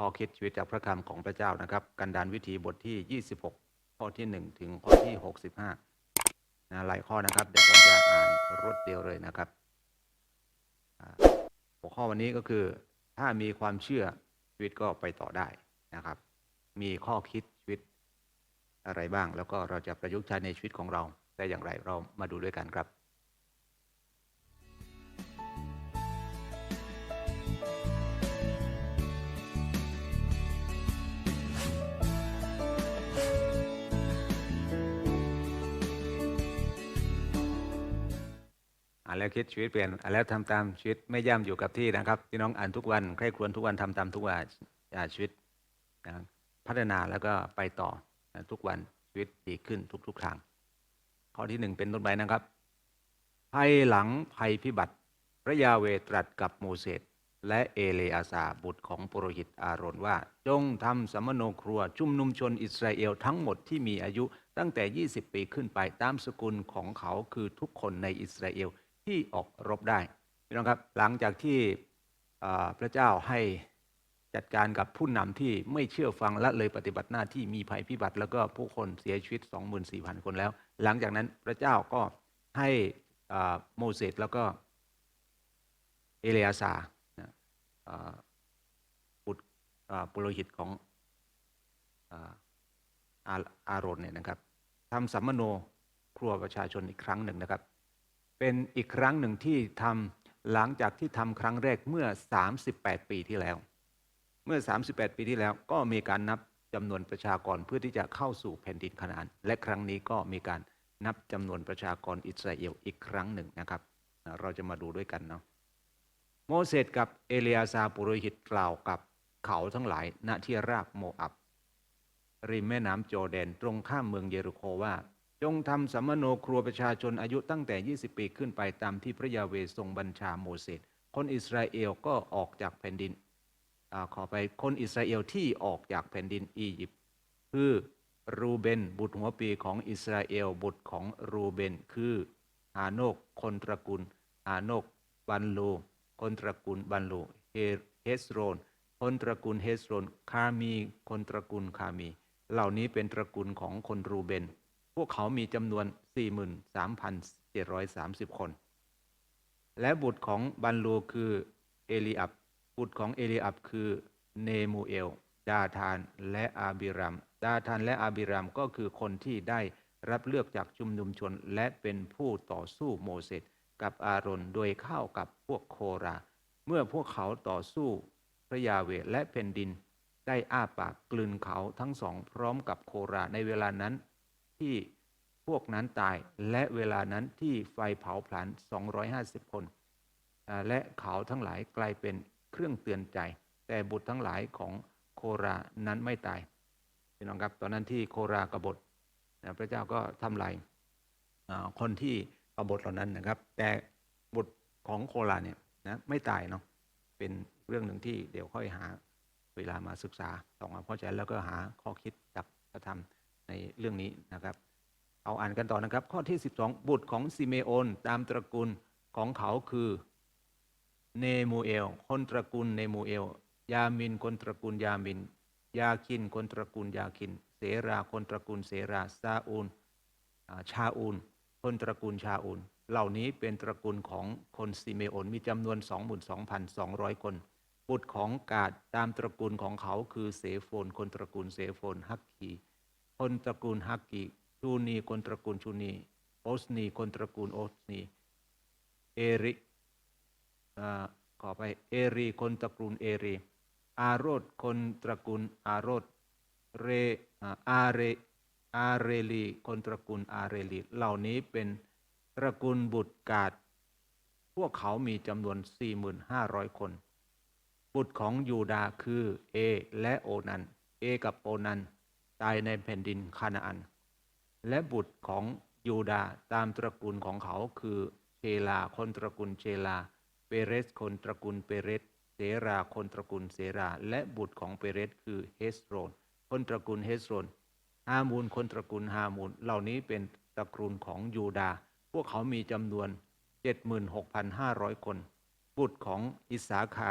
ข้อคิดชีวิตจากพระคำของพระเจ้านะครับ กันดานวิธีบทที่ 26 ข้อที่ 1 ถึงข้อที่ 65นะหลายข้อนะครับ เดี๋ยวผมจะอ่านรวดเดียวเลยนะครับหัวข้อวันนี้ก็คือถ้ามีความเชื่อชีวิตก็ไปต่อได้นะครับ มีข้อคิดชีวิตอะไรบ้าง แล้วก็เราจะประยุกต์ใช้ในชีวิตของเราได้อย่างไรเรามาดูด้วยกันครับ อ่านแล้วคิดชีวิตเปลี่ยนอ่านแล้วทำตามชีวิตไม่ย่ำอยู่กับที่นะครับพี่น้องอ่านทุกวันใคร่ครวญทุกวันทำตามทุกวันอ่าชีวิตนะพัฒนาแล้วก็ไปต่อนะทุกวันชีวิตดีขึ้นทุกๆทาง ข้อที่หนึ่งเป็นต้นไปนะครับภายหลังภัยพิบัติพระยาเวตรัสกับโมเสสและเอเลอาซาบุตรของปุโรหิตอาโรนว่า จงทำสมโนครัว ชุมนุมชนอิสราเอลทั้งหมดที่มีอายุตั้งแต่ 20 ปีขึ้นไปตามสกุลของเขาคือทุกคนในอิสราเอล ที่ออกรบได้พี่น้องครับหลังจากที่พระเจ้าให้จัดการกับผู้นำที่ไม่เชื่อฟังและเลยปฏิบัติหน้าที่มีภัยพิบัติ แล้วก็ผู้คนเสียชีวิต 24,000 คนแล้ว หลังจากนั้นพระเจ้าก็ให้โมเสสแล้วก็เอเลอาซาบุตรปุโรหิตของอาอาอารอนเนี่ยนะครับทำสัมมโนครัวประชาชนอีกครั้งหนึ่งนะครับ เป็นอีกครั้งหนึ่งที่ทำหลังจากที่ทำครั้งแรกเมื่อ 38 ปีที่แล้ว เมื่อ 38 ปีที่แล้วก็มีการนับจำนวนประชากรเพื่อที่จะเข้าสู่แผ่นดินคานาอันและครั้งนี้ก็มีการนับจำนวนประชากรอิสราเอลอีกครั้งหนึ่งนะครับ เราจะมาดูด้วยกันเนาะโมเสสกับเอเลียาซาปุโรหิตกล่าวกับเขาทั้งหลายณที่ราบโมอับ ริมแม่น้ำโจอร์แดนตรงข้ามเมืองเยริโคว่า จงทำสัมมโนครัวประชาชนอายุตั้งแต่ 20 ปีขึ้นไปตามที่พระยาเวทรงบัญชาโมเสส คนอิสราเอลก็ออกจากแผ่นดินอขอไปคนอิสราเอลที่ออกจากแผ่นดินอียิปต์คือรูเบนบุตรหัวปีของอิสราเอลบุตรของรูเบนคืออานกคนตระกูลอานกบันลูคนตระกูลบันลูเฮสโรน คนตระกูลเฮสโรนคามี คนตระกูลคามี เหล่านี้เป็นตระกูลของคนรูเบน วกเขามีจำนวน 43,730 คน และบุตรของบันลูคือเอลีอับ บุตรของเอลีอับคือเนมูเอล ดาธานและอาบิรัม ดาธานและอาบิรัมก็คือคนที่ได้รับเลือกจากชุมนุมชนและเป็นผู้ต่อสู้โมเสสกับอาโรนโดยเข้ากับพวกโครา เมื่อพวกเขาต่อสู้พระยาเวและแผ่นดิน ได้อ้าปากกลืนเขาทั้งสองพร้อมกับโคราในเวลานั้น ที่พวกนั้นตาย และเวลานั้นที่ไฟเผาผลาญ250 คน และเขาทั้งหลายกลายเป็นเครื่องเตือนใจ แต่บุตรทั้งหลายของโครานั้นไม่ตายพี่น้องครับตอนนั้นที่โครากบฏนะพระเจ้าก็ทำลายคนที่กบฏเหล่านั้นนะครับ แต่บุตรของโคราเนี่ยนะไม่ตายเนาะเป็นเรื่องหนึ่งที่เดี๋ยวค่อยหาเวลามาศึกษาส่องความเข้าใจแล้วก็หาข้อคิดจากพระธรรม ในเรื่องนี้นะครับ เอาอ่านกันต่อนะครับ ข้อที่ 12 บุตรของซิเมโอนตามตระกูลของเขาคือเนมูเอล คนตระกูลเนมูเอล ยามิน คนตระกูลยามิน ยาคิน คนตระกูลยาคิน เสรา คนตระกูลเสรา ซาอูล ชาอูล คนตระกูลชาอูล เหล่านี้เป็นตระกูลของคนซิเมโอน มีจำนวน 22,200 คน บุตรของกาดตามตระกูลของเขาคือเสโฟน คนตระกูลเสโฟน ฮักกี คนตระกูลฮักกีชูนีคนตระกูลชูนีโอสนีคนตระกูลโอสนี เอริอขอไปเอรีคนตระกูลเอรี อาโรดคนตระกูลอาโรดเรอาอาเรอาเรลีคนตระกูลอาเรลีเหล่านี้เป็นตระกูลบุตรกาดพวกเขามีจำนวน 4,500 คน บุตรของยูดาคือเอและโอนัน เอกับโอนัน ตายในแผ่นดินคานาอัน และบุตรของยูดาตามตระกูลของเขาคือเชลาคนตระกูลเชลา เปเรสคนตระกูลเปเรสเสราคนตระกูลเสรา และบุตรของเปเรสคือเฮสโรน คนตระกูลเฮสโรนฮามูลคนตระกูลฮามูลเหล่านี้เป็นตระกูลของยูดา พวกเขามีจำนวน 76,500 คน บุตรของอิสาคา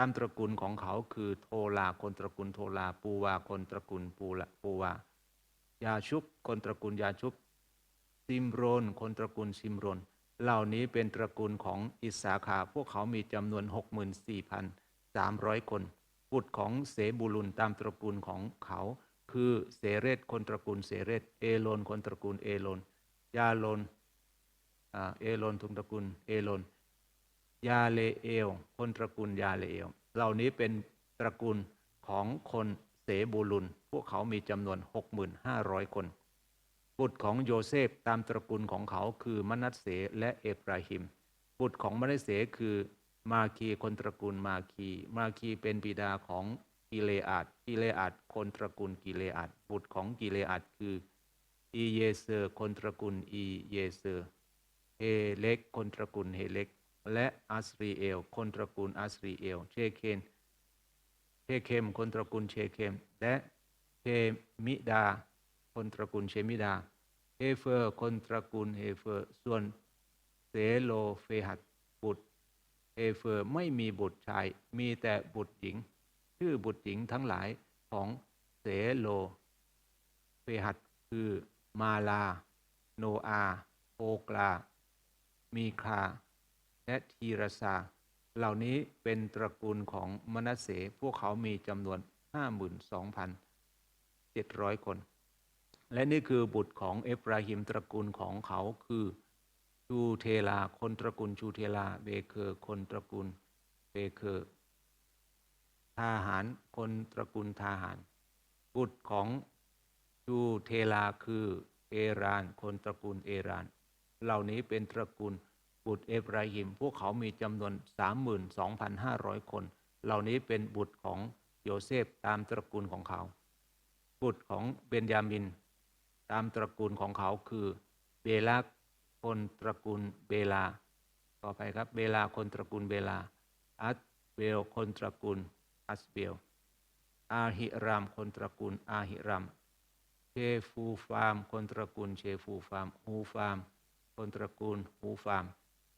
ตามตระกูลของเขาคือโทลาคนตระกูลโทลาปูวาคนตระกูลปูละปูวายาชุบคนตระกูลยาชุบซิมโรน คนตระกูลซิมโรน เหล่านี้เป็นตระกูลของอิสาขา พวกเขามีจำนวน 64,300 คน บุตรของเสบูลุนตามตระกูลของเขา คือเสเรตคนตระกูลเสเรตเอโลน คนตระกูลเอโลน ยาโลนเอโลนทุงตระกูลเอโลน ยาเลเอล คนตระกูลยาเลเอล เหล่านี้เป็นตระกูลของคนเสบูลุน พวกเขามีจำนวน 6,500 คน บุตรของโยเซฟตามตระกูลของเขาคือมนัสเสและเอฟราฮิม บุตรของมนัสเสคือมาคีคนตระกูลมาคี มาคีเป็นบิดาของกิเลอาดกิเลอาดคนตระกูลกิเลอาดบุตรของกิเลอาดคืออีเยเซอร์ คนตระกูลอีเยเซอร์ เฮเล็ก คนตระกูลเฮเล็ก และอัสรีเอล คนตระกูลอัสรีเอล เชเคนเชเคม คนตระกูลเชเคม และเชมิดา คนตระกูลเชมิดา เฮเฟอร์ คนตระกูลเฮเฟอร์ ส่วนเซโลเฟหัดบุตรเฮเฟอร์ไม่มีบุตรชาย มีแต่บุตรหญิง ชื่อบุตรหญิงทั้งหลายของเสโลเฟหัดคือมาลา โนอา โอกลา มีคา และทีรสาเหล่านี้เป็นตระกูลของมนัสเส พวกเขามีจำนวน 52,700 คน และนี่คือบุตรของเอฟราฮิมตระกูลของเขาคือชูเทลา คนตระกูลชูเทลา เบเคอร์คนตระกูลเบเคอร์ทหาร คนตระกูลทหาร บุตรของชูเทลาคือเอราน คนตระกูลเอราน เหล่านี้เป็นตระกูล บุตรเอฟราฮิม พวกเขามีจำนวน 32,500 คน เหล่านี้เป็นบุตรของโยเซฟตามตระกูลของเขา บุตรของเบนยามิน ตามตระกูลของเขาคือเบลาคนตระกูลเบลา ต่อไปครับเบลาคนตระกูลเบลาอัสเบลคนตระกูลอัสเบล อาหิรามคนตระกูลอาหิรามเชฟูฟาม คนตระกูลเชฟูฟามฮูฟาม คนตระกูลฮูฟาม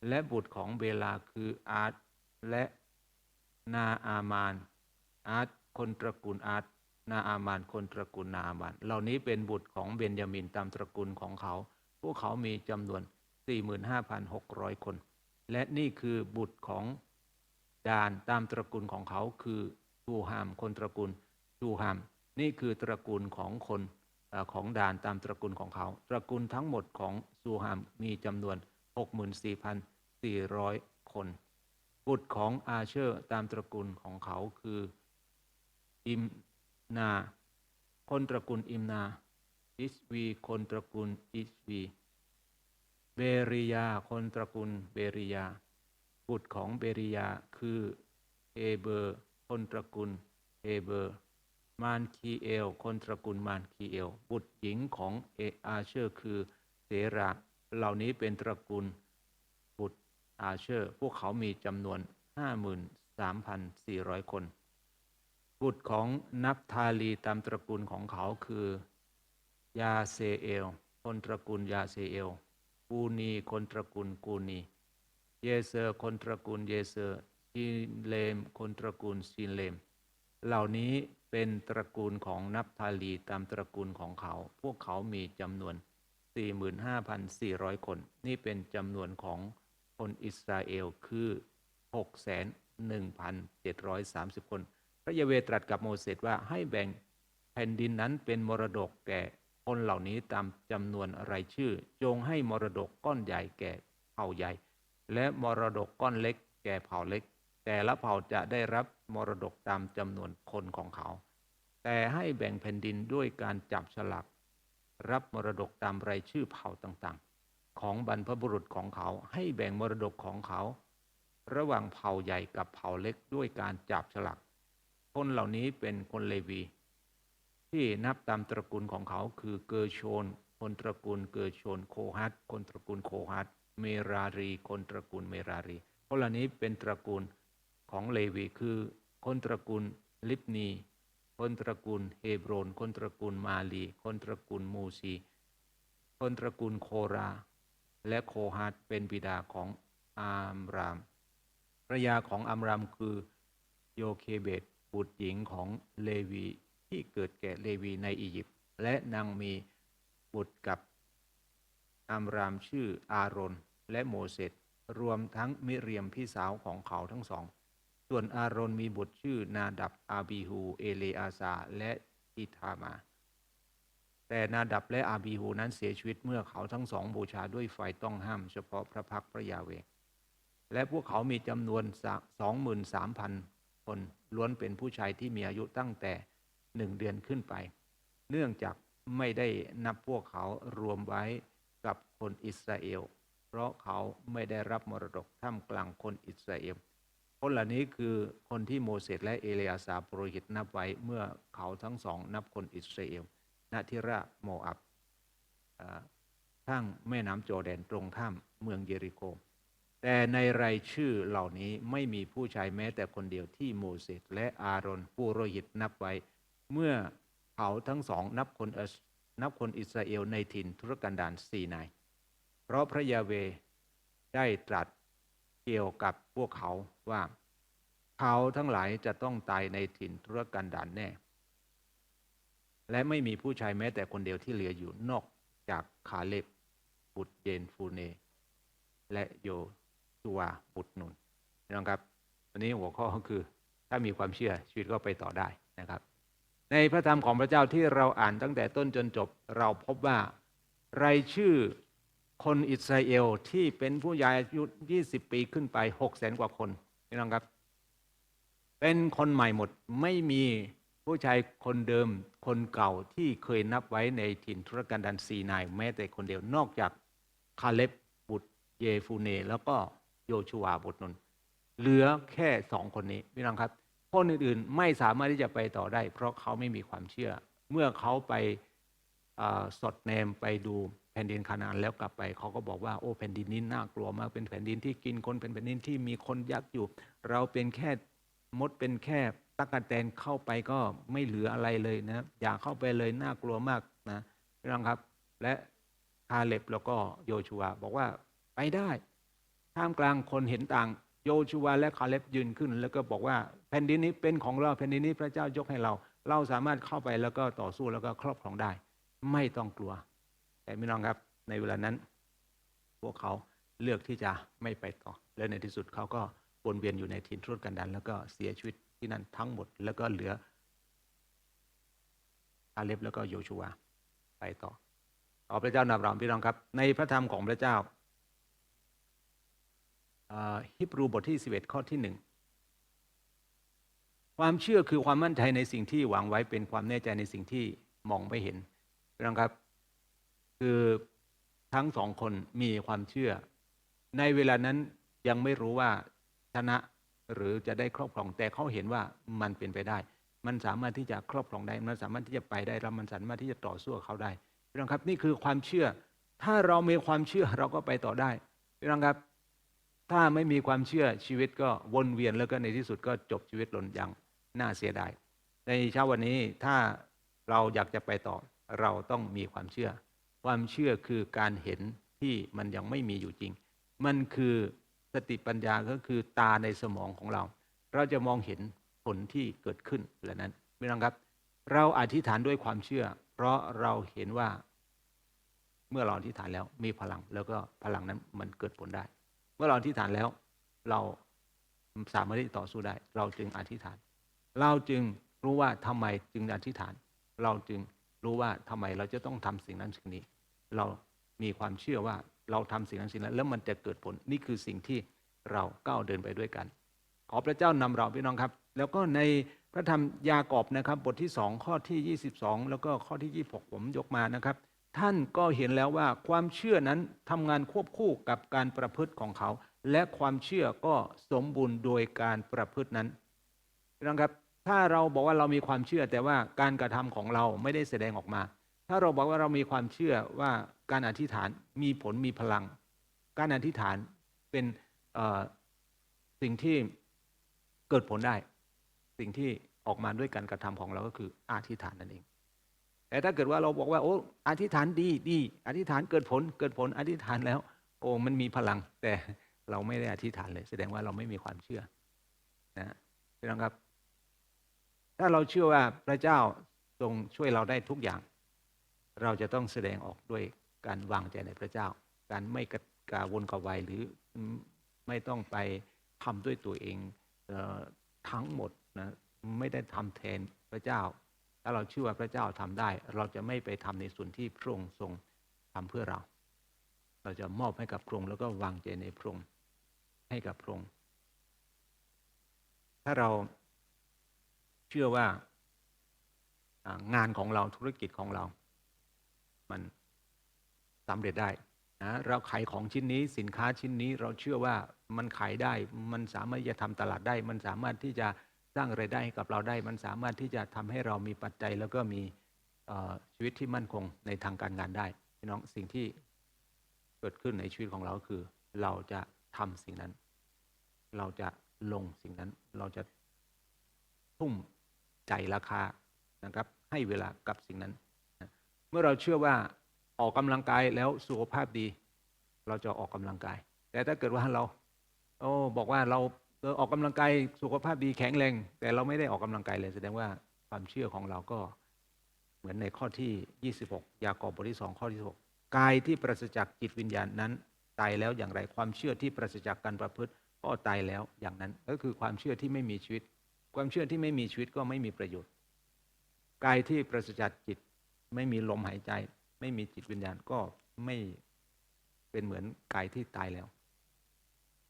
และบุตรของเบลาคืออาร์ตและนาอามาน อาร์ตคนตระกูลอาร์ตนาอามานคนตระกูลนาอามาน เหล่านี้เป็นบุตรของเบนยามินตามตระกูลของเขา พวกเขามีจำนวน 45,600 คน และนี่คือบุตรของดานตามตระกูลของเขาคือชูฮาม คนตระกูลชูฮาม นี่คือตระกูลของคนอของดานตามตระกูลของเขา ตระกูลทั้งหมดของซูฮามมีจำนวน 64,400 คน บุตรของอาเชอร์ตามตระกูลของเขาคือ อิมนา คนตระกูลอิมนา อิสวี คนตระกูลอิสวี เบริยา คนตระกูลเบริยา บุตรของเบริยาคือเฮเบอร์ คนตระกูลเฮเบอร์ มานคีเอล คนตระกูลมานคีเอล บุตรหญิงของเออาเชอร์ คือเสรา เหล่านี้เป็นตระกูลบุตรอาเชอร์ พวกเขามีจำนวน 53,400 คน บุตรของนับทาลีตามตระกูลของเขาคือยาเซเอล คนตระกูลยาเซเอล กูนีคนตระกูลกูนี เยเซอร์ คนตระกูลเยเซอร์ชินเลม คนตระกูลชินเลม เหล่านี้เป็นตระกูลของนับทาลีตามตระกูลของเขา พวกเขามีจำนวน 45,400 คน นี่เป็นจำนวนของคนอิสราเอลคือ6,1,730 คน พระยาเวตรัสกับโมเสสว่าให้แบ่งแผ่นดินนั้นเป็นมรดกแก่คนเหล่านี้ตามจำนวนรายชื่อ จงให้มรดกก้อนใหญ่แก่เผ่าใหญ่ และมรดกก้อนเล็ก แก่เผ่าเล็ก แต่ละเผ่าจะได้รับมรดกตามจำนวนคนของเขา แต่ให้แบ่งแผ่นดินด้วยการจับฉลาก รับมรดกตามรายชื่อเผ่าต่างๆ ของบรรพบุรุษของเขาให้แบ่งมรดกของเขา ระหว่างเผ่าใหญ่กับเผ่าเล็กด้วยการจับฉลากคนเหล่านี้เป็นคนเลวี ที่นับตามตระกูลของเขาคือเกอร์โชน คนตระกูลเกอร์โชนโคฮัตคนตระกูลโคฮัตเมรารี คนตระกูลเมรารีคนเหล่านี้เป็นตระกูลของเลวีคือ คนตระกูลลิบนี คนตระกูลเฮบรน คนตระกูลมาลี คนตระกูลมูซี คนตระกูลโครา และโคฮัตเป็นบิดาของอามรามภรยาของอามรามคือโยเคเบตบุตรหญิงของเลวีที่เกิดแก่เลวีในอียิปต์และนางมีบุตรกับอามรามชื่ออารอนและโมเสสรวมทั้งมิเรียมพี่สาวของเขาทั้งสอง ส่วนอารอนมีบุตรชื่อนาดับอาบีฮูเอเลอาซาและอิธามา แต่นาดับและอาบีฮูนั้นเสียชีวิตเมื่อเขาทั้งสองบูชาด้วยไฟต้องห้ามเฉพาะพระพักพระยาเวและพวกเขามีจำนวนสองหมื่นสามพันคน ล้วนเป็นผู้ชายที่มีอายุตั้งแต่หนึ่งเดือนขึ้นไป เนื่องจากไม่ได้นับพวกเขารวมไว้กับคนอิสราเอล เพราะเขาไม่ได้รับมรดกท่ามกลางคนอิสราเอล คนเหล่านี้คือคนที่โมเสสและเอเลอาสาปรหิตนับไว้เมื่อเขาทั้งสองนับคนอิสราเอลณทิราโมอับอ่าข้งแม่น้ำโจอแดนตรงข้ามเมืองเยริโค แต่ในรายชื่อเหล่านี้ไม่มีผู้ชายแม้แต่คนเดียวที่โมเสสและอาโรนปุโรหิตนับไว้ เมื่อเขาทั้งสองนับคนอิสนับคนอิสราเอลในถิ่นทุรกันดารสี่นาย เพราะพระยาเวได้ตรัส กี่ยวกับพวกเขาว่า เขาทั้งหลายจะต้องตายในถิ่นทุรกันดารแน่ และไม่มีผู้ชายแม้แต่คนเดียวที่เหลืออยู่นอกจากคาเล็บบุตรเยนฟูเน และโยชัวบุตรนุนพี่น้องครับวันนี้หัวข้อก็คือถ้ามีความเชื่อชีวิตก็ไปต่อได้นะครับ ในพระธรรมของพระเจ้าที่เราอ่านตั้งแต่ต้นจนจบ เราพบว่ารายชื่อ คนอิสราเอลที่เป็นผู้ใหญ่อายุ 20 ปีขึ้นไป6แสนกว่าคนพี่น้องครับ เป็นคนใหม่หมดไม่มีผู้ชายคนเดิมคนเก่าที่เคยนับไว้ในถิ่นทุรกันดารซีนายแม้แต่คนเดียวนอกจากคาเล็บบุตรเยฟูเน แล้วก็โยชูวาบุตรนนเหลือแค่สองคนนี้พี่น้องครับ คนอื่นๆไม่สามารถที่จะไปต่อได้ เพราะเขาไม่มีความเชื่อ เมื่อเขาไปสดแนมไปดูแผ่นดินคานาอันแล้วกลับไปเขาก็บอกว่าโอ้แผ่นดินนี้น่ากลัวมากเป็นแผ่นดินที่กินคนเป็นแผ่นดินที่มีคนยักษ์อยู่ เราเป็นแค่มดเป็นแค่ตักกะแตนเข้าไปก็ไม่เหลืออะไรเลยนะอย่าเข้าไปเลยน่ากลัวมากนะพี่น้องครับ และคาเล็บแล้วก็โยชัวบอกว่าไปได้ท่ามกลางคนเห็นต่างโยชูวและคาเล็บยืนขึ้น แล้วก็บอกว่าแผ่นดินนี้เป็นของเราแผ่นดินนี้พระเจ้ายกให้เรา เราสามารถเข้าไปแล้วก็ต่อสู้แล้วก็ครอบครองได้ ไม่ต้องกลัว แต่พี่น้องครับในเวลานั้น พวกเขาเลือกที่จะไม่ไปต่อ และในที่สุดเขาก็วนเวียนอยู่ในถิ่นทุรกันดารแล้วก็เสียชีวิตที่นั่นทั้งหมด แล้วก็เหลือคาเล็บแล้วก็โยชูวไปต่อขอพระเจ้านำเราพี่น้องครับ ในพระธรรมของพระเจ้าฮิบรูบทที่ 11 ข้อที่หนึ่งความเชื่อคือความมั่นใจในสิ่งที่หวังไว้เป็นความแน่ใจในสิ่งที่มองไม่เห็นพี่นะครับ คือทั้งสองคนมีความเชื่อ ในเวลานั้นยังไม่รู้ว่าชนะหรือจะได้ครอบครองแต่เขาเห็นว่ามันเป็นไปได้ มันสามารถที่จะครอบครองได้ มันสามารถที่จะไปได้แล้วมันสามารถที่จะต่อสู้กับเขาได้พี่น้องครับนี่คือความเชื่อ ถ้าเรามีความเชื่อเราก็ไปต่อได้พี่น้องครับ ถ้าไม่มีความเชื่อชีวิตก็วนเวียนแล้วก็ในที่สุดก็จบชีวิตลงอย่างน่าเสียดายในเช้าวันนี้ถ้าเราอยากจะไปต่อเราต้องมีความเชื่อ ความเชื่อคือการเห็นที่มันยังไม่มีอยู่จริง มันคือสติปัญญาก็คือตาในสมองของเรา เราจะมองเห็นผลที่เกิดขึ้นเหล่านั้นพี่น้องครับ เราอธิษฐานด้วยความเชื่อ เพราะเราเห็นว่า เมื่อเราอธิษฐานแล้วมีพลัง แล้วก็พลังนั้นมันเกิดผลได้ เมื่อเราอธิษฐานแล้ว เราสามารถที่ต่อสู้ได้ เราจึงอธิษฐาน เราจึงรู้ว่าทำไมจึงอธิษฐาน เราจึง รู้ว่าทำไมเราจะต้องทำสิ่งนั้นสิ่งนี้ เรามีความเชื่อว่าเราทำสิ่งนั้นสิ่งนั้น แล้วมันจะเกิดผลนี่คือสิ่งที่เราก้าวเดินไปด้วยกัน ขอพระเจ้านำเราพี่น้องครับ แล้วก็ในพระธรรมยากอบนะครับ บทที่สองข้อที่ 22 แล้วก็ข้อที่ 26 ผมยกมานะครับ ท่านก็เห็นแล้วว่าความเชื่อนั้นทำงานควบคู่กับการประพฤติของเขา และความเชื่อก็สมบูรณ์โดยการประพฤตินั้นน้องครับ ถ้าเราบอกว่าเรามีความเชื่อแต่ว่าการกระทำของเราไม่ได้แสดงออกมา ถ้าเราบอกว่าเรามีความเชื่อว่าการอธิษฐานมีผลมีพลัง การอธิษฐานเป็นสิ่งที่เกิดผลได้ สิ่งที่ออกมาด้วยการกระทำของเราก็คืออธิษฐานนั่นเอง แต่ถ้าเกิดว่าเราบอกว่าโอ้อธิษฐานดีดีอธิษฐานเกิดผลเกิดผลอธิษฐานแล้ว โอ้มันมีพลัง แต่เราไม่ได้อธิษฐานเลย แสดงว่าเราไม่มีความเชื่อนะพี่น้องครับ ถ้าเราเชื่อว่าพระเจ้าทรงช่วยเราได้ทุกอย่าง เราจะต้องแสดงออกด้วยการวางใจในพระเจ้า การไม่กระกาวนกวายหรือไม่ต้องไปทำด้วยตัวเองเออทั้งหมดนะไม่ได้ทำแทนพระเจ้า ถ้าเราเชื่อว่าพระเจ้าทำได้ เราจะไม่ไปทำในส่วนที่พระองค์ทรงทำเพื่อเรา เราจะมอบให้กับพระองค์แล้วก็วางใจในพระองค์ให้กับพระองค์ถ้าเรา เชื่อว่างานของเราธุรกิจของเรา มันสำเร็จได้นะเราขายของชิ้นนี้สินค้าชิ้นนี้เราเชื่อว่ามันขายได้ มันสามารถจะทำตลาดได้ มันสามารถที่จะสร้างไรายได้ให้กับเราได้ มันสามารถที่จะทำให้เรามีปัจจัย แล้วก็มีชีวิตที่มั่นคงในทางการงานได้พี่น้องสิ่งที่เกิดขึ้นในชีวิตของเราคือ เราจะทำสิ่งนั้น เราจะลงสิ่งนั้นเราจะทุ่ม ใจราคานะครับ ให้เวลากับสิ่งนั้น เมื่อเราเชื่อว่าออกกำลังกายแล้วสุขภาพดี เราจะออกกำลังกาย แต่ถ้าเกิดว่าเรา โอ้บอกว่าเราเออออกกำลังกายสุขภาพดีแข็งแรง แต่เราไม่ได้ออกกำลังกายเลยแสดงว่าความเชื่อของเราก็เหมือนในข้อที่ 26 ยากอบบทที่2ข้อที่6กายที่ปราศจากจิตวิญญาณนั้น ตายแล้วอย่างไรความเชื่อที่ปราศจากการประพฤติก็ตายแล้วอย่างนั้น ก็คือความเชื่อที่ไม่มีชีวิต ความเชื่อที่ไม่มีชีวิตก็ไม่มีประโยชน์กายที่ปราศจากจิตไม่มีลมหายใจ ไม่มีจิตวิญญาณก็ไม่เป็นเหมือนกายที่ตายแล้ว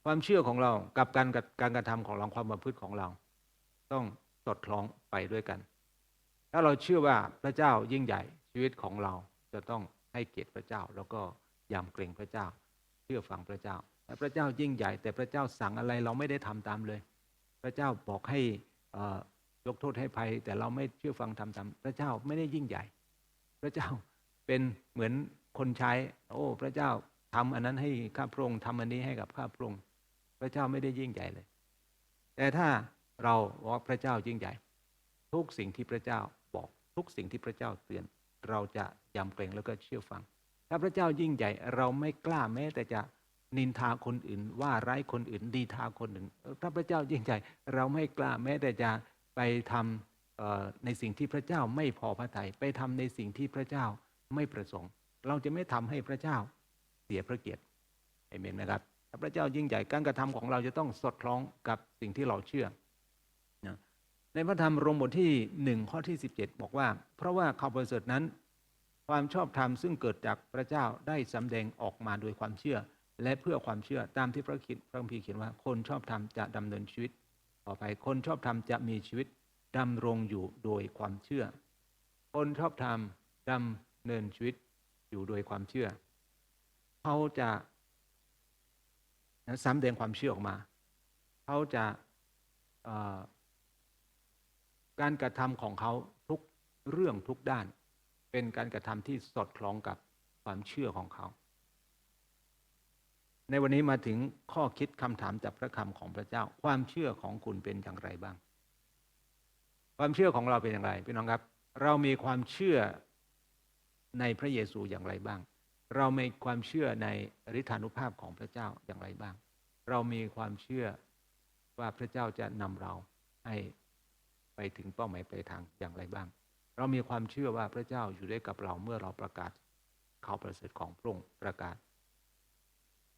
ความเชื่อของเรากับการกับการกระทำของเราความประพฤติของเรา ต้องสอดคล้องไปด้วยกัน ถ้าเราเชื่อว่าพระเจ้ายิ่งใหญ่ชีวิตของเราจะต้องให้เกียรติพระเจ้า แล้วก็ยำเกรงพระเจ้า เชื่อฟังพระเจ้าแต่พระเจ้ายิ่งใหญ่ แต่พระเจ้าสั่งอะไรเราไม่ได้ทำตามเลย พระเจ้าบอกให้ ยกโทษให้ภัย แต่เราไม่เชื่อฟังทำตามพระเจ้าไม่ได้ยิ่งใหญ่ พระเจ้าเป็นเหมือนคนใช้ โอ้ พระเจ้าทำอันนั้นให้ข้าพระองค์ทำอันนี้ให้กับข้าพระองค์พระเจ้าไม่ได้ยิ่งใหญ่เลย แต่ถ้าเราว่าพระเจ้ายิ่งใหญ่ ทุกสิ่งที่พระเจ้าบอกทุกสิ่งที่พระเจ้าเตือน เราจะยำเกรงแล้วก็เชื่อฟัง ถ้าพระเจ้ายิ่งใหญ่ เราไม่กล้าแม้แต่จะ นินทาคนอื่น ว่าร้ายคนอื่น ดีทาคนอื่นถ้าพระเจ้ายิ่งใหญ่เราไม่กล้าแม้แต่จะไปทำเอ่อในสิ่งที่พระเจ้าไม่พอพระทยัยไปทำในสิ่งที่พระเจ้าไม่ประสงค์ เราจะไม่ทำให้พระเจ้าเสียพระเกียรติเอเมนนะครับถ้าพระเจ้ายิ่งใหญ่การกระทำของเราจะต้องสอดคล้องกับสิ่งที่เราเชื่อนะในพระธรรมโรมบทที่หนึ่งข้อที่ 17 บอกว่า เพราะว่าข่าวประเสริฐนั้น ความชอบธรรมซึ่งเกิดจากพระเจ้าได้สำแดงออกมาโดยความเชื่อ และเพื่อความเชื่อตามที่พระคิดพระคัมภีร์เขียนว่า คนชอบธรรมจะดำเนินชีวิตต่อไปคนชอบธรรมจะมีชีวิตดำรงอยู่โดยความเชื่อ คนชอบธรรมดำเนินชีวิตอยู่โดยความเชื่อ เขาจะสำแดงความเชื่อออกมา เขาจะการกระทำของเขาทุกเรื่องทุกด้าน เป็นการกระทำที่สอดคล้องกับความเชื่อของเขา ในวันนี้มาถึงข้อคิดคำถามจากพระคำของพระเจ้า ความเชื่อของคุณเป็นอย่างไรบ้าง ความเชื่อของเราเป็นอย่างไรพี่น้องครับ เรามีความเชื่อในพระเยซูอย่างไรบ้าง เรามีความเชื่อในอริธานุภาพของพระเจ้าอย่างไรบ้าง เรามีความเชื่อว่าพระเจ้าจะนำเราให้ไปถึงเป้าหมายปลายทางอย่างไรบ้าง เรามีความเชื่อว่าพระเจ้าอยู่ด้วยกับเราเมื่อเราประกาศข่าวประเสริฐของพระองค์ประกาศ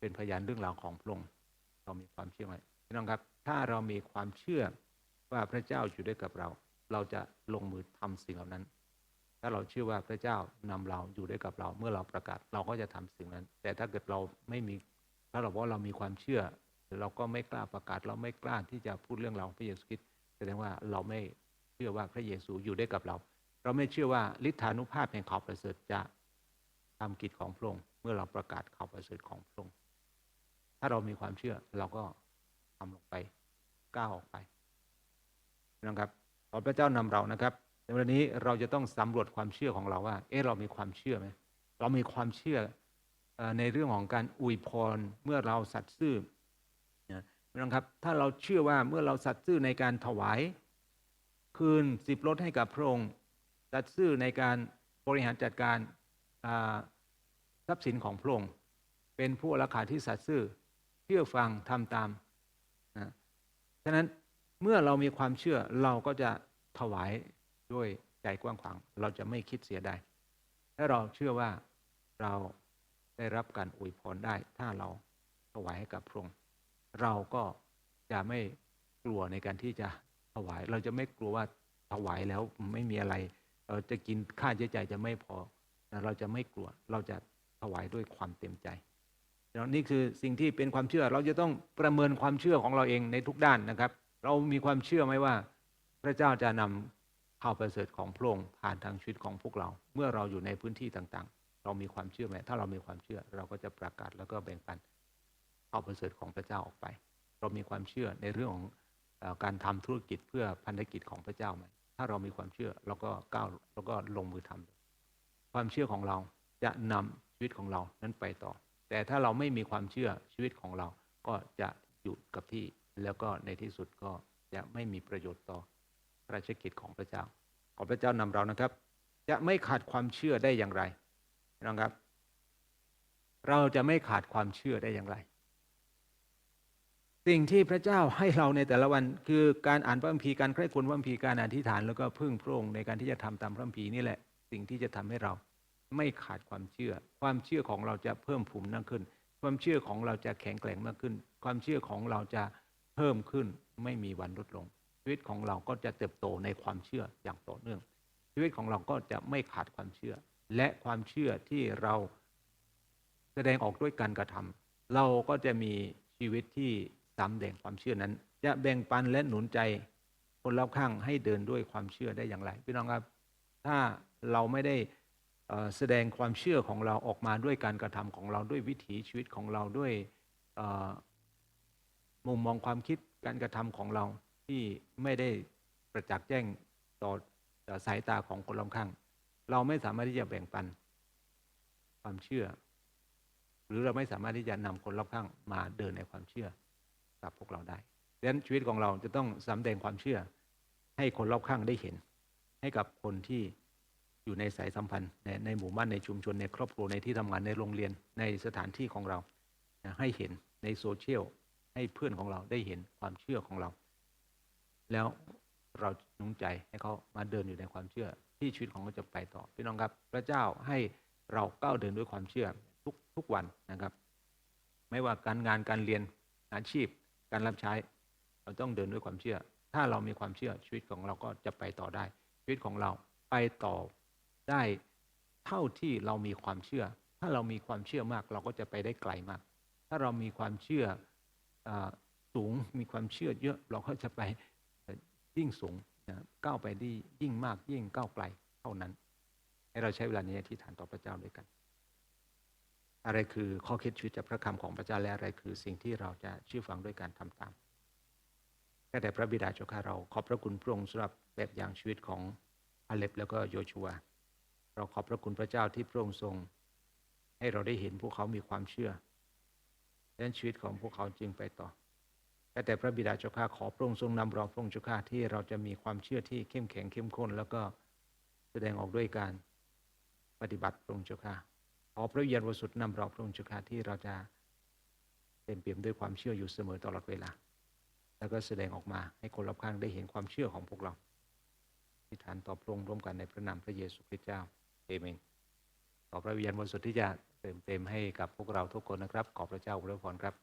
เป็นพยานเรื่องราวของพระองค์เรามีความเชื่อไหมพี่น้องครับ ถ้าเรามีความเชื่อว่าพระเจ้าอยู่ด้วยกับเรา เราจะลงมือทำสิ่งเหล่านั้น ถ้าเราเชื่อว่าพระเจ้านำเราอยู่ด้วยกับเรา เมื่อเราประกาศเราก็จะทำสิ่งนั้น แต่ถ้าเกิดเราไม่มีถ้าเราบอกว่าเรามีความเชื่อ เราก็ไม่กล้าประกาศ เราไม่กล้าที่จะพูดเรื่องราวของพระเยซูคริสต์แสดงว่าเราไม่เชื่อว่าพระเยซูอยู่ด้วยกับเรา เราไม่เชื่อว่าฤทธานุภาพแห่งข่าวประเสริฐจะทำกิจของพระองค์เมื่อเราประกาศข่าวประเสริฐของพระองค์ ถ้าเรามีความเชื่อเราก็ทำลงไปก้าวออกไปนะครับขอพระเจ้านำเรานะครับในวันนี้เราจะต้องสำรวจความเชื่อของเราว่า เอ๊ะเรามีความเชื่อไหมเรามีความเชื่อในเรื่องของการอวยพรเมื่อเราสัตย์ซื่อนะครับ ถ้าเราเชื่อว่าเมื่อเราสัตย์ซื่อในการถวาย คืนสิบรถให้กับพระองค์สัตย์ซื่อในการบริหารจัดการทรัพย์สินของพระองค์เป็นผู้ราคาที่สัตย์ซื่อ เชื่อฟังทำตามนะฉะนั้นเมื่อเรามีความเชื่อเราก็จะถวายด้วยใจกว้างขวาง เราจะไม่คิดเสียดายถ้าเราเชื่อว่าเราได้รับการอวยพรได้ ถ้าเราถวายให้กับพระองค์เราก็จะไม่กลัวในการที่จะถวาย เราจะไม่กลัวว่าถวายแล้วไม่มีอะไร เราจะกินค่าใช้จ่ายจะไม่พอแต่เราจะไม่กลัว เราจะถวายด้วยความเต็มใจ นี่คือสิ่งที่เป็นความเชื่อ เราจะต้องประเมินความเชื่อของเราเองในทุกด้านนะครับ เรามีความเชื่อไหมว่า พระเจ้าจะนำข่าวประเสริฐของพระองค์ผ่านทางชีวิตของพวกเรา เมื่อเราอยู่ในพื้นที่ต่างๆ เรามีความเชื่อไหมถ้าเรามีความเชื่อ เราก็จะประกาศแล้วก็แบ่งปันข่าวประเสริฐของพระเจ้าออกไป เรามีความเชื่อในเรื่องของการทำธุรกิจเพื่อพันธกิจของพระเจ้าไหมถ้าเรามีความเชื่อเราก็ก้าวแล้วก็ลงมือทำความเชื่อของเราจะนำชีวิตของเรานั้นไปต่อ แต่ถ้าเราไม่มีความเชื่อชีวิตของเราก็จะอยู่กับที่ แล้วก็ในที่สุดก็จะไม่มีประโยชน์ต่อราชกิจของพระเจ้า ขอพระเจ้านำเรานะครับ จะไม่ขาดความเชื่อได้อย่างไรนะครับ เราจะไม่ขาดความเชื่อได้อย่างไร สิ่งที่พระเจ้าให้เราในแต่ละวัน คือการอ่านพระคัมภีร์การใคร่ควญพระคัมภีร์การอธิษฐานแล้วก็พึ่งพระองค์ในการที่จะทำตามพระคัมภีร์นี่แหละ สิ่งที่จะทำให้เรา ไม่ขาดความเชื่อ ความเชื่อของเราจะเพิ่มพูนมากขึ้น ความเชื่อของเราจะแข็งแกร่งมากขึ้น ความเชื่อของเราจะเพิ่มขึ้นไม่มีวันลดลง ชีวิตของเราก็จะเติบโตในความเชื่ออย่างต่อเนื่อง ชีวิตของเราก็จะไม่ขาดความเชื่อ และความเชื่อที่เราแสดงออกด้วยการกระทำเราก็จะมีชีวิตที่สำแดงความเชื่อนั้น จะแบ่งปันและหนุนใจคนรอบข้างให้เดินด้วยความเชื่อได้อย่างไร พี่น้องครับ ถ้าเราไม่ได้ แสดงความเชื่อของเราออกมาด้วยการกระทำของเราด้วยวิถีชีวิตของเราด้วยมุมมองความคิดการกระทำของเราที่ไม่ได้ประจักษ์แจ้งต่อสายตาของคนรอบข้าง เราไม่สามารถที่จะแบ่งปันความเชื่อ หรือเราไม่สามารถที่จะนำคนรอบข้างมาเดินในความเชื่อกับพวกเราได้ดังนั้นชีวิตของเราจะต้องสำแดงความเชื่อ ให้คนรอบข้างได้เห็น ให้กับคนที่ อยู่ในสายสัมพันธ์ในในหมู่บ้านในชุมชนในครอบครัวในที่ทำงานในโรงเรียนในสถานที่ของเรานะให้เห็นในโซเชียลให้เพื่อนของเราได้เห็นความเชื่อของเรา แล้วเราหนุนใจให้เขามาเดินอยู่ในความเชื่อ ที่ชีวิตของเขาจะไปต่อพี่น้องครับพระเจ้าให้เราก้าวเดินด้วยความเชื่อทุกทุกวันนะครับ ไม่ว่าการงานการเรียนอาชีพ การรับใช้ เราต้องเดินด้วยความเชื่อ ถ้าเรามีความเชื่อชีวิตของเราก็จะไปต่อได้ ชีวิตของเราไปต่อ ได้เท่าที่เรามีความเชื่อ ถ้าเรามีความเชื่อมาก เราก็จะไปได้ไกลมาก ถ้าเรามีความเชื่ออสูงมีความเชื่อเยอะเราก็จะไปยิ่งสูงนะก้าวไปได้ยิ่งมากยิ่งก้าวไกลเท่านั้น ให้เราใช้เวลานี้อธิษฐานต่อพระเจ้าด้วยกัน อะไรคือข้อคิดชีวิตจากพระคำของพระเจ้าและอะไรคือสิ่งที่เราจะเชื่อฟังด้วยการทำตามแค่แต่พระบิดาเจ้าข้าเราขอบพระคุณพระองค์สำหรับแบบอย่างชีวิตของอาเลบแล้วก็โยชัว เราขอบพระคุณพระเจ้าที่พระองค์ทรง ให้เราได้เห็นพวกเขามีความเชื่อดังนั้นชีวิตของพวกเขาจึงไปต่อแค่แต่พระบิดาเจ้าข้าขอพระองค์ทรงนำเราพระองค์เจ้าข้าที่เราจะมีความเชื่อที่เข้มแข็งเข้มข้น แล้วก็แสดงออกด้วยการปฏิบัติพระองค์เจ้าข้าขอพระวิญญาณบริสุทธิ์นำเราพระองค์เจ้าข้าที่เราจะเต็มเปี่ยมด้วยความเชื่ออยู่เสมอตลอดเวลา แล้วก็แสดงออกมาให้คนรอบข้างได้เห็นความเชื่อของพวกเราอธิษฐานต่อพระองค์ร่วมกันในพระนามพระเยซูคริสต์เจ้า เอเมนขอพระวิญญาณบริสุทธิ์ที่จะเติมเต็มให้กับพวกเราทุกคนนะครับ ขอพระเจ้าอวยพรครับ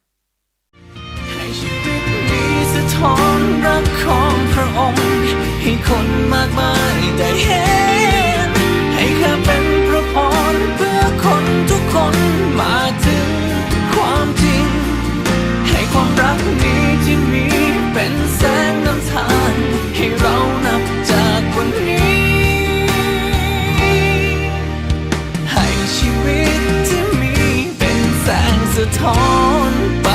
ให้ชีวิตนี้สะท้อนรักของพระองค์ให้คนมากมายได้เห็น ให้ข้าเป็นพระพรเพื่อคนทุกคนมาถึงความจริง ให้ความรักนี้ที่มีเป็นแสงนำทางให้เรา สะท้อนไป